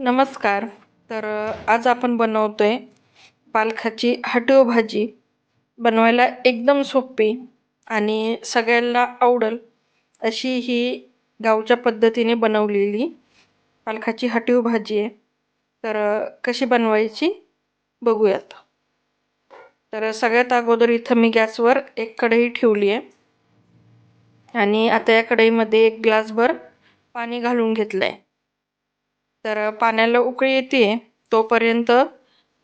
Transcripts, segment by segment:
नमस्कार. तर आज आपण बनवतो आहे पालखाची हटीव भाजी. बनवायला एकदम सोपी आणि सगळ्यांना आवडेल अशी ही गावच्या पद्धतीने बनवलेली पालखाची हटीव भाजी आहे. तर कशी बनवायची बघूयात. तर सगळ्यात अगोदर इथं मी गॅसवर एक कढई ठेवली आहे. आणि आता या कढईमध्ये एक ग्लासभर पाणी घालून घेतलं आहे तर पाण्याला उकळी येते. तोपर्यंत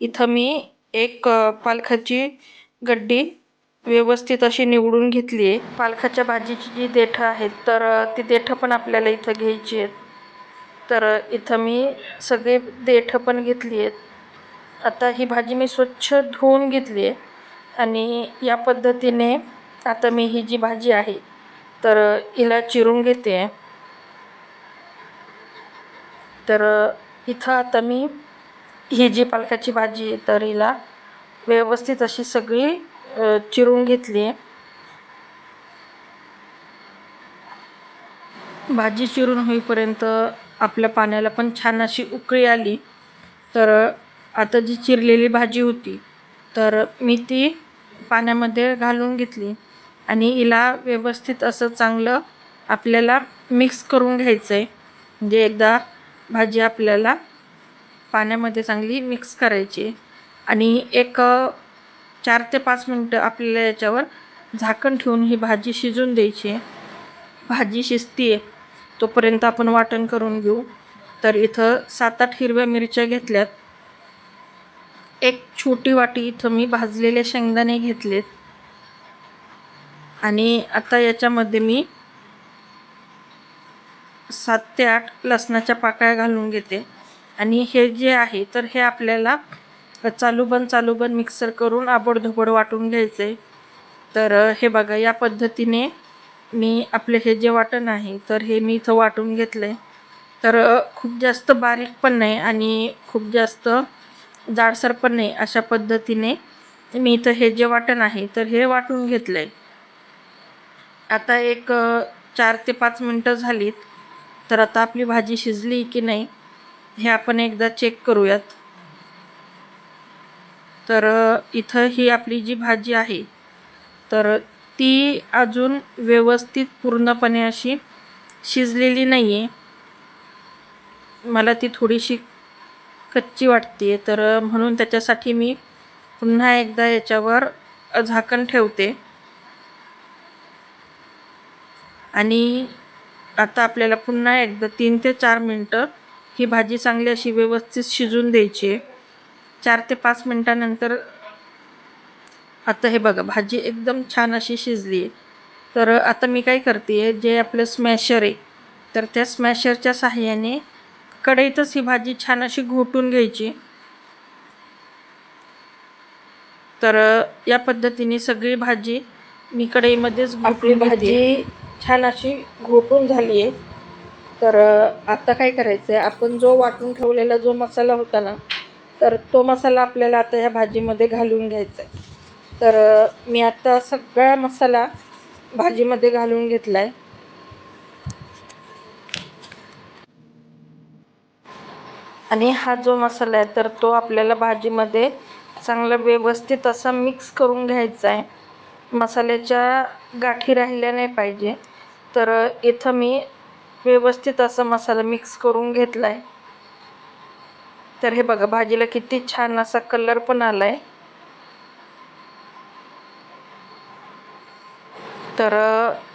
इथं मी एक पालखाची पालकाची गड्डी व्यवस्थित अशी निवडून घेतली आहे. पालकाच्या भाजीची जी देठं आहेत तर ती देठं पण आपल्याला इथं घ्यायची आहेत. तर इथं मी सगळे देठं पण घेतली आहेत. आता ही भाजी मी स्वच्छ धुवून घेतली आहे आणि या पद्धतीने आता मी ही जी भाजी आहे तर हिला चिरून घेते. आहे तर इथं आता मी ही जी पालकाची भाजी आहे तर हिला व्यवस्थित अशी सगळी चिरून घेतली आहे. भाजी चिरून होईपर्यंत आपल्या पाण्याला पण छान अशी उकळी आली. तर आता जी चिरलेली भाजी होती तर मी ती पाण्यामध्ये घालून घेतली आणि हिला व्यवस्थित असं चांगलं आपल्याला मिक्स करून घ्यायचं आहे म्हणजे एकदा भाजी आपल्याला पाण्यामध्ये चांगली मिक्स करायची आणि एक चार ते पाच मिनटं आपल्याला याच्यावर झाकण ठेवून ही भाजी शिजून द्यायची. आहे भाजी शिजती आहे तोपर्यंत आपण वाटण करून घेऊ. तर इथं सात आठ हिरव्या मिरच्या घेतल्यात. एक छोटी वाटी इथं मी भाजलेले शेंगदाणे घेतलेत. आणि आता याच्यामध्ये मी सात ते आठ लसणाच्या पाकळ्या घालून घेते. आणि हे जे आहे तर हे आपल्याला चालू बंद चालू मिक्सर करून आबडधोबड वाटून घ्यायचं. आहे तर हे बघा या पद्धतीने मी आपले हे जे वाटण आहे तर हे मी इथं वाटून घेतलं आहे तर खूप जास्त बारीक पण नाही आणि खूप जास्त जाडसर पण नाही अशा पद्धतीने मी इथं हे जे वाटण आहे तर हे वाटून घेतलं आहे आता एक चार ते पाच मिनटं झालीत. तर आता आपली भाजी शिजली की नाही हे आपण एकदा चेक करूयात. तर इथं ही आपली जी भाजी आहे तर ती अजून व्यवस्थित पूर्णपणे अशी शिजलेली नाही आहे मला ती थोडीशी कच्ची वाटते तर म्हणून त्याच्यासाठी मी पुन्हा एकदा याच्यावर झाकण ठेवते. आणि आता आपल्याला पुन्हा एकदा तीन ते चार मिनटं ही भाजी चांगली अशी व्यवस्थित शिजून द्यायची आहे. चार ते पाच मिनटानंतर आता हे बघा भाजी एकदम छान अशी शिजली आहे. तर आता मी काय करते आहे जे आपलं स्मॅशर आहे तर त्या स्मॅशरच्या साहाय्याने कढईतच ही भाजी छान अशी घोटून घ्यायची. तर या पद्धतीने सगळी भाजी मी कढईमध्येच आपली भाजी छान अशी घोटून झाली आहे. तर आता काय करायचं आहे आपण जो वाटून ठेवलेला जो मसाला होता ना तर तो मसाला आपल्याला आता या भाजीमध्ये घालून घ्यायचा आहे तर मी आता सगळा मसाला भाजीमध्ये घालून घेतला आहे आणि हा जो मसाला आहे तर तो आपल्याला भाजीमध्ये चांगला व्यवस्थित असा मिक्स करून घ्यायचा आहे मसाल्याच्या गाठी राहिल्या नाही पाहिजे. तर इथं मी व्यवस्थित असा मसाला मिक्स करून घेतला आहे तर हे बघा भाजीला किती छान असा कलर पण आला आहे तर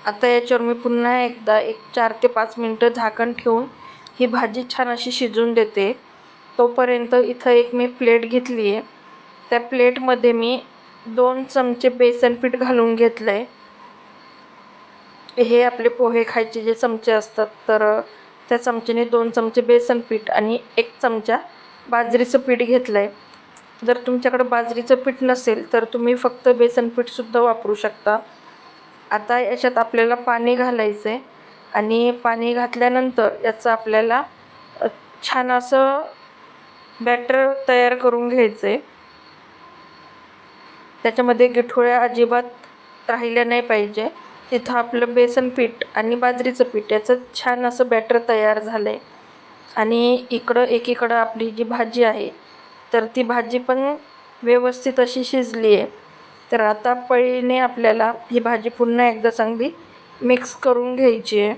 आता याच्यावर मी पुन्हा एकदा एक चार ते पाच मिनटं झाकण ठेवून ही भाजी छान अशी शिजवून देते. तोपर्यंत इथं एक मी प्लेट घेतली आहे त्या प्लेटमध्ये मी दोन चमचे बेसन पीठ घालून घेतलं आहे हे आपले पोहे खायचे जे चमचे असतात तर त्या चमचेने दोन चमचे बेसन पीठ आणि एक चमचा बाजरीचं पीठ घेतलं आहे जर तुमच्याकडं बाजरीचं पीठ नसेल तर तुम्ही फक्त बेसन पीठसुद्धा वापरू शकता. आता याच्यात आपल्याला पाणी घालायचं आहे आणि पाणी घातल्यानंतर याचं आपल्याला छान असं बॅटर तयार करून घ्यायचं आहे त्याच्यामध्ये गिठोळ्या अजिबात राहिल्या नाही पाहिजे. तिथं आपलं बेसन पीठ आणि बाजरीचं पीठ याचं छान असं बॅटर तयार झालं आहे आणि इकडं एकीकडं आपली जी भाजी आहे तर ती भाजी पण व्यवस्थित अशी शिजली आहे तर आता पळीने आपल्याला ही भाजी पुन्हा एकदा चांगली मिक्स करून घ्यायची आहे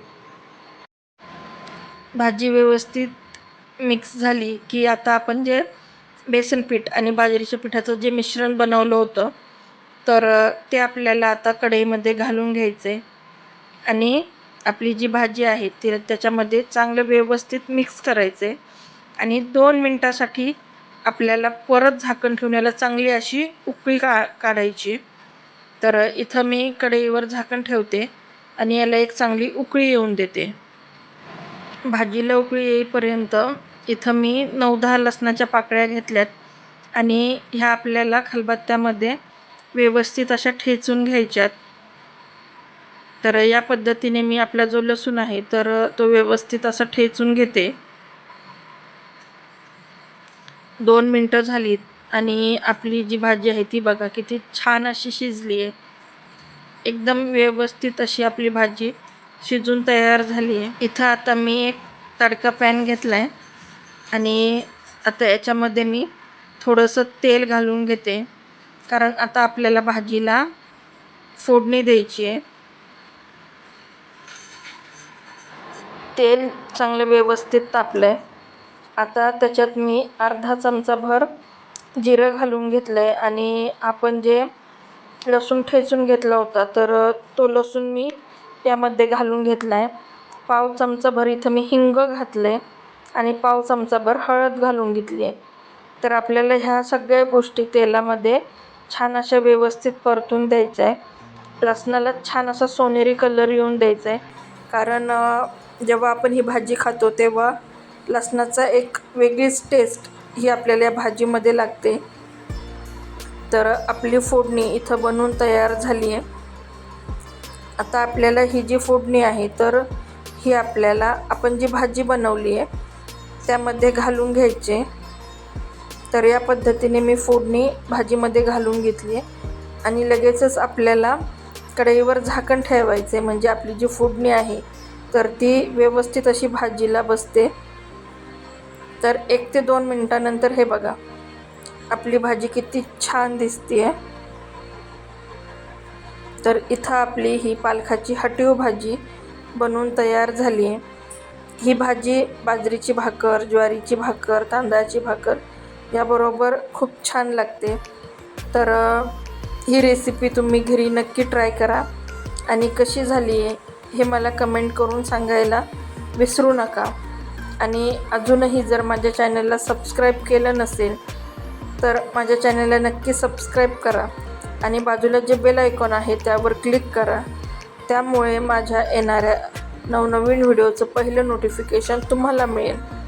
भाजी व्यवस्थित मिक्स झाली की आता आपण जे बेसन पीठ आणि बाजरीच्या पिठाचं जे मिश्रण बनवलं होतं तर ते आपल्याला आता कढईमध्ये घालून घ्यायचं. आहे आणि आपली जी भाजी आहे ती त्याच्यामध्ये चांगलं व्यवस्थित मिक्स करायचं. आहे आणि दोन मिनटासाठी आपल्याला परत झाकण ठेवून याला चांगली अशी उकळी का काढायची. तर इथं मी कढईवर झाकण ठेवते आणि याला एक चांगली उकळी येऊन देते. भाजीला उकळी येईपर्यंत इथं मी नऊ दहा लसणाच्या पाकळ्या घेतल्यात. आणि ह्या आपल्याला खलबत्त्यामध्ये व्यवस्थित अशा ठेचून घ्यायच्यात. तर या पद्धतीने मी आपला जो लसूण आहे तर तो व्यवस्थित असा ठेचून घेते. दोन मिनटं झालीत आणि आपली जी भाजी आहे ती बघा किती छान अशी शिजली आहे. एकदम व्यवस्थित अशी आपली भाजी शिजून तयार झाली आहे. इथं आता मी एक तडका पॅन घेतला आहे आणि आता याच्यामध्ये मी थोडंसं तेल घालून घेते. कारण आता आपल्याला भाजीला फोडणी द्यायची आहे. तेल चांगलं व्यवस्थित तापलं आहे आता त्याच्यात मी अर्धा चमचाभर जिरं घालून घेतलं आहे आणि आपण जे लसूण ठेचून घेतला होता तर तो लसूण मी त्यामध्ये घालून घेतला आहे पाव चमचाभर इथं मी हिंग घातलं आहे आणि पाव चमचाभर हळद घालून घेतली आहे तर आपल्याला ह्या सगळ्या गोष्टी तेलामध्ये छान अशा व्यवस्थित परतून द्यायचं आहे लसणाला छान असा सोनेरी कलर येऊन द्यायचा आहे कारण जेव्हा आपण ही भाजी खातो तेव्हा लसणाचा एक वेगळीच टेस्ट ही आपल्याला या भाजीमध्ये लागते. तर आपली फोडणी इथं बनवून तयार झाली आहे आता आपल्याला ही जी फोडणी आहे तर ही आपल्याला आपण जी भाजी बनवली आहे त्यामध्ये घालून घ्यायचे. तर या पद्धतीने मी फोडणी भाजीमध्ये घालून घेतली आहे. आणि लगेचच आपल्याला कढईवर झाकण ठेवायचे म्हणजे आपली जी फोडणी आहे तर ती व्यवस्थित अशी भाजीला बसते. तर एक ते दोन मिनटानंतर हे बघा आपली भाजी किती छान दिसते आहे तर इथं आपली ही पालखाची हटीव भाजी बनवून तयार झाली आहे ही भाजी बाजरीची भाकर ज्वारीची भाकर तांदळाची भाकर याबरोबर खूप छान लागते. तर ही रेसिपी तुम्ही घरी नक्की ट्राय करा. आणि कशी झाली आहे हे मला कमेंट करून सांगायला विसरू नका. आणि अजूनही जर माझ्या चॅनलला सबस्क्राईब केलं नसेल तर माझ्या चॅनलला नक्की सबस्क्राईब करा. आणि बाजूला जे बेल आयकॉन आहे त्यावर क्लिक करा. त्यामुळे माझ्या येणाऱ्या नवनवीन व्हिडिओचं पहिलं नोटिफिकेशन तुम्हाला मिळेल.